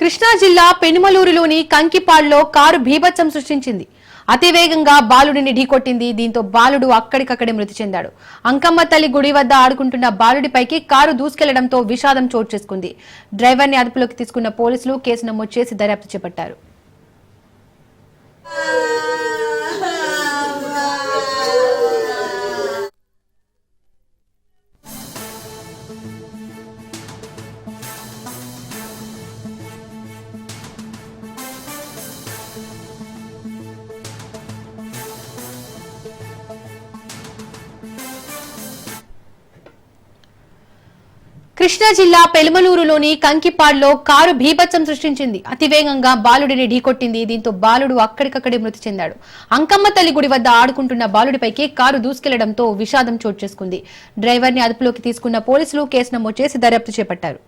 కృష్ణా జిల్లా పెనుమలూరులోని కంకిపాడ్లో కారు భీభత్సం సృష్టించింది. అతివేగంగా బాలుడిని ఢీకొట్టింది దీంతో బాలుడు అక్కడికక్కడే మృతి చెందాడు. అంకమ్మ తల్లి గుడి వద్ద ఆడుకుంటున్న బాలుడిపైకి కారు దూసుకెళ్ళడంతో విషాదం చోటు చేసుకుంది. డ్రైవర్ని అదుపులోకి తీసుకున్న పోలీసులు కేసు నమోదు చేసి దర్యాప్తు చేపట్టారు. కృష్ణా జిల్లా పెలుమలూరులోని కంకిపాడ్లో కారు భీభత్సం సృష్టించింది. అతివేగంగా బాలుడిని ఢీకొట్టింది. దీంతో బాలుడు అక్కడికక్కడే మృతి చెందాడు. అంకమ్మ తల్లి గుడి వద్ద ఆడుకుంటున్న బాలుడిపైకి కారు దూసుకెళ్ళడంతో విషాదం చోటు చేసుకుంది. డ్రైవర్ని అదుపులోకి తీసుకున్న పోలీసులు కేసు నమోదు చేసి దర్యాప్తు చేపట్టారు.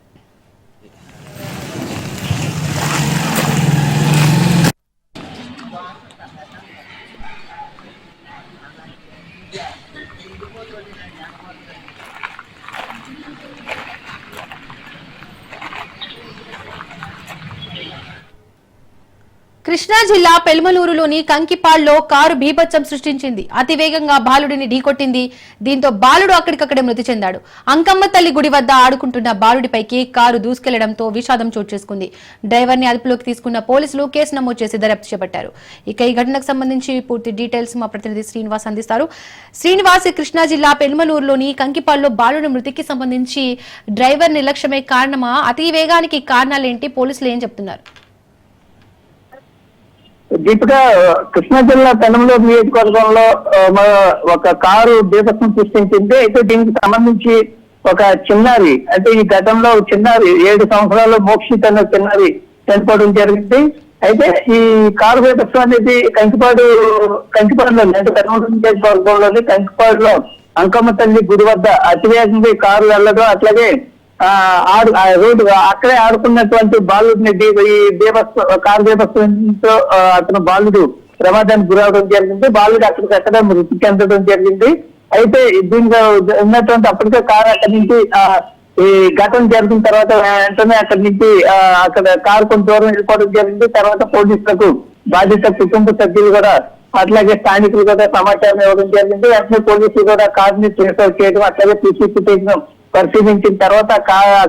కృష్ణా జిల్లా పెల్మలూరులోని కంకిపాళ్ళో కారు బీభత్సం సృష్టించింది. అతివేగంగా బాలుడిని ఢీకొట్టింది. దీంతో బాలుడు అక్కడికక్కడే మృతి చెందాడు. అంకమ్మ తల్లి గుడి వద్ద ఆడుకుంటున్న బాలుడిపైకి కారు దూసుకెళ్ళడంతో విషాదం చోటు చేసుకుంది. డ్రైవర్ని అదుపులోకి తీసుకున్న పోలీసులు కేసు నమోదు చేసి దర్యాప్తు చేపట్టారు. ఇక ఈ ఘటనకు సంబంధించి పూర్తి డీటెయిల్స్ మా ప్రతినిధి శ్రీనివాస్ అందిస్తారు. శ్రీనివాస్ కృష్ణా జిల్లా పెల్మలూరులోని కంకిపాళ్ళో బాలుడి మృతికి సంబంధించి డ్రైవర్ నిర్లక్ష్యమే కారణమా? అతి వేగానికి కారణాలేంటి? పోలీసులు ఏం చెప్తున్నారు? దీపిక కృష్ణా జిల్లా పెనంలూరు నియోజకవర్గంలో ఒక కారు బీభత్సం సృష్టించింది. అయితే దీనికి సంబంధించి ఒక చిన్నారి అంటే ఈ గతంలో చిన్నారి ఏడు సంవత్సరాలు మోక్షిత్ అనే చిన్నారి చనిపోవడం జరిగింది. అయితే ఈ కారు బీభత్సం అనేది కంకిపాడు కంకిపాడులో అంటే పెనంలూరు నియోజకవర్గంలోని కంకిపాడులో అంకమ్మ తల్లి గుడి వద్ద అతివేగంగా కారు వెళ్ళడం అట్లాగే ఆడు ఆ రోడ్డు అక్కడే ఆడుకున్నటువంటి బాలుడిని ఈ దేవస్థ కారు బీభత్సంతో అతను బాలుడు ప్రమాదానికి గురవడం జరిగింది. బాలుడు అక్కడికి అక్కడే మృతి చెందడం జరిగింది. అయితే దీనిలో ఉన్నటువంటి అప్పటికే కారు అక్కడి నుంచి ఈ ఘటన జరిగిన తర్వాత వెంటనే అక్కడి నుంచి అక్కడ కారు కొంత దూరం వెళ్ళిపోవడం జరిగింది. తర్వాత పోలీసులకు బాధిత కుటుంబ సభ్యులు కూడా అట్లాగే స్థానికులు కూడా సమాచారం ఇవ్వడం జరిగింది. వెంటనే పోలీసులు కూడా కారుని ట్రేస్ చేయడం అట్లాగే సీసీ ఫుటేజ్ పరిశీలించిన తర్వాత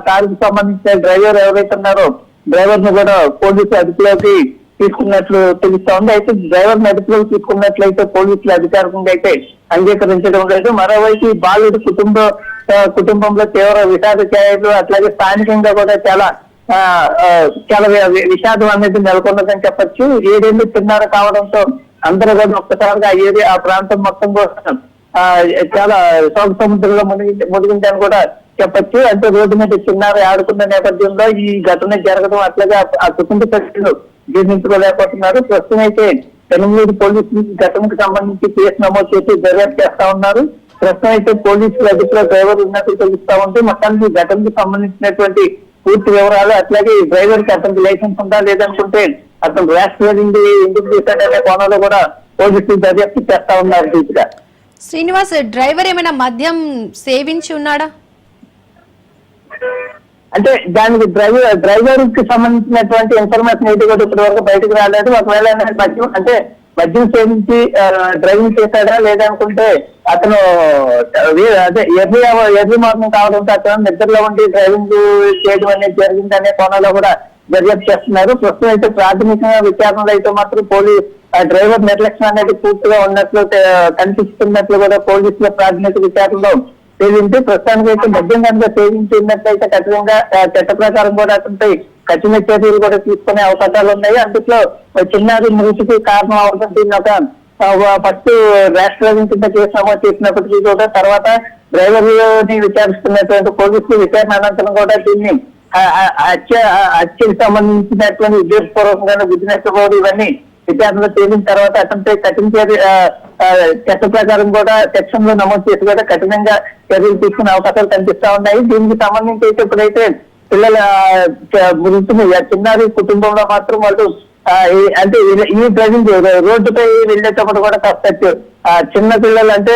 కారుకు సంబంధించిన డ్రైవర్ ఎవరైతే ఉన్నారో డ్రైవర్ను కూడా పోలీసు అదుపులోకి తీసుకున్నట్లు తెలుస్తా ఉంది. అయితే డ్రైవర్ని అదుపులోకి తీసుకున్నట్లయితే పోలీసులు అధికారికంగా అయితే అంగీకరించడం లేదు. మరోవైపు ఈ బాలుడి కుటుంబ కుటుంబంలో తీవ్ర విషాద ఛాయలు అట్లాగే స్థానికంగా కూడా చాలా ఆ, చాలా విషాదం అనేది నెలకొన్నదని చెప్పొచ్చు. ఏడేళ్ళు తిన్నారు కావడంతో అందరూ కూడా ఒక్కసారిగా ఆ ఏరియా ఆ ప్రాంతం మొత్తం కూడా చాలా శోక సముద్రంలో మునిగి మునిగిందని కూడా చెప్పొచ్చు. అంటే రోడ్డు మీద చిన్నారు ఆడుకున్న నేపథ్యంలో ఈ ఘటన జరగడం అట్లాగే ఆ- కుటుంబ సభ్యులు జీర్ణించుకోలేకపోతున్నారు. ప్రస్తుతం అయితే పెనుమూరు పోలీసులు ఘటనకు సంబంధించి కేసు నమోదు చేసి దర్యాప్తు చేస్తా ఉన్నారు. ప్రస్తుతం అయితే పోలీసులు అదుపులో డ్రైవర్ ఉన్నట్టు తెలుస్తా ఉంటే మొత్తానికి ఈ ఘటనకు సంబంధించినటువంటి పూర్తి వివరాలు అట్లాగే ఈ డ్రైవర్కి అతనికి లైసెన్స్ ఉందా లేదనుకుంటే అతను ర్యాష్ ఎందుకు చేశాడనే కోణంలో కూడా పోలీసులు దర్యాప్తు చేస్తా ఉన్నారు. దీపిగా శ్రీనివాస్ డ్రైవర్ ఏమైనా మద్యం సేవించి ఉన్నాడా? అంటే దానికి డ్రైవర్ డ్రైవర్కి సంబంధించినటువంటి ఇన్ఫర్మేషన్ ఏది కూడా ఇప్పటి వరకు బయటకు రాలేదు. ఒకవేళ మద్యం అంటే మద్యం సేవించి డ్రైవింగ్ చేశాడా లేదనుకుంటే అతను అదే ఎర్లీ ఎర్లీ మార్నింగ్ కావడంతో అతను నిద్రలో ఉండి డ్రైవింగ్ చేయడం అనేది జరిగిందనే కోణంలో కూడా దర్యాప్తు చేస్తున్నారు. ప్రస్తుతం అయితే ప్రాథమికంగా విచారణలో అయితే మాత్రం పోలీస్ డ్రైవర్ నిర్లక్ష్యం అనేది పూర్తిగా ఉన్నట్లు కనిపిస్తున్నట్లు కూడా పోలీసుల ప్రాథమిక విచారణలో తేలింది. ప్రస్తుతానికి అయితే మద్యం కనుక తేలించినట్లయితే కఠినంగా చట్ట ప్రకారం కూడా అతనిపై కఠిన చర్యలు కూడా తీసుకునే అవకాశాలు ఉన్నాయి. అందుట్లో చిన్నారి మృతికి కారణం అవడం దీన్ని ఒక ఫస్ట్ ర్యాష్ డ్రైవింగ్ కింద కేసు నమోదు చేసినప్పటికీ కూడా తర్వాత డ్రైవర్ని విచారిస్తున్నటువంటి పోలీసులు విచారణ అనంతరం కూడా దీన్ని హత్య ఆ, హత్యకు సంబంధించినటువంటి ఉద్దేశపూర్వకంగా గుద్దినట్టుకోవడం ఇవన్నీ విచారణలో తేలిన తర్వాత అతనిపై కఠిన చర్య చట్ట ప్రకారం కూడా సెక్షన్లో నమోదు చేసి కూడా కఠినంగా చర్యలు తీసుకునే అవకాశాలు కనిపిస్తా ఉన్నాయి. దీనికి సంబంధించి అయితే ఇప్పుడైతే పిల్లల గురించి చిన్నారి కుటుంబంలో మాత్రం వాళ్ళు అంటే ఈ- ఈ డ్రైవింగ్ రోడ్డుపై వెళ్ళేటప్పుడు కూడా కాస్త ఆ, చిన్న పిల్లలు అంటే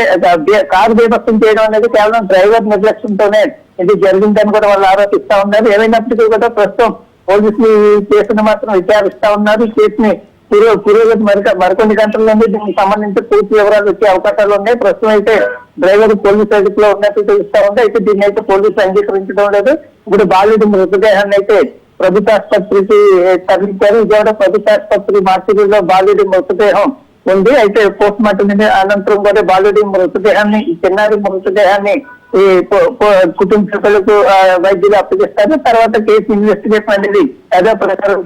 కారు బీభత్సం చేయడం అనేది కేవలం డ్రైవర్ నిర్లక్ష్యంతోనే ఇది జరిగిందని కూడా వాళ్ళు ఆరోపిస్తా ఉన్నారు. ఏమైనప్పటికీ కూడా ప్రస్తుతం పోలీసులు ఈ కేసును మాత్రం విచారిస్తా ఉన్నారు. ఈ కేసుని పురో పురోగతి మరి మరికొన్ని గంటల్లోనే దీనికి సంబంధించి పూర్తి వివరాలు వచ్చే అవకాశాలు ఉన్నాయి. ప్రస్తుతం అయితే డ్రైవర్ పోలీస్ అదుపులో ఉన్నట్టు తెలుస్తా ఉంది అయితే దీన్ని అయితే పోలీసులు అంగీకరించడం లేదు. ఇప్పుడు బాలుడి మృతదేహాన్ని అయితే ప్రభుత్వ ఆసుపత్రికి తరలించారు. విజయవాడ ప్రభుత్వ ఆసుపత్రి మార్చిలో బాలుడి మృతదేహం ఉంది. అయితే పోస్ట్ మార్టం అనంతరం కూడా బాలుడి మృతదేహాన్ని ఈ చిన్నారి మృతదేహాన్ని ఈ కుటుంబ సభ్యులకు వైద్యులు అప్పగిస్తారు. తర్వాత కేసు ఇన్వెస్టిగేషన్ అనేది అదే ప్రకారం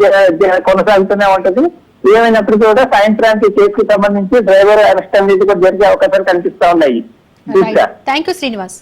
కొనసాగుతూనే ఉంటది. ఏమైనప్పటికీ కూడా సాయంత్రానికి కేసుకు సంబంధించి డ్రైవర్ అరెస్ట్ అనేది కూడా జరిగే అవకాశాలు కనిపిస్తా ఉన్నాయి. Thank you Srinivas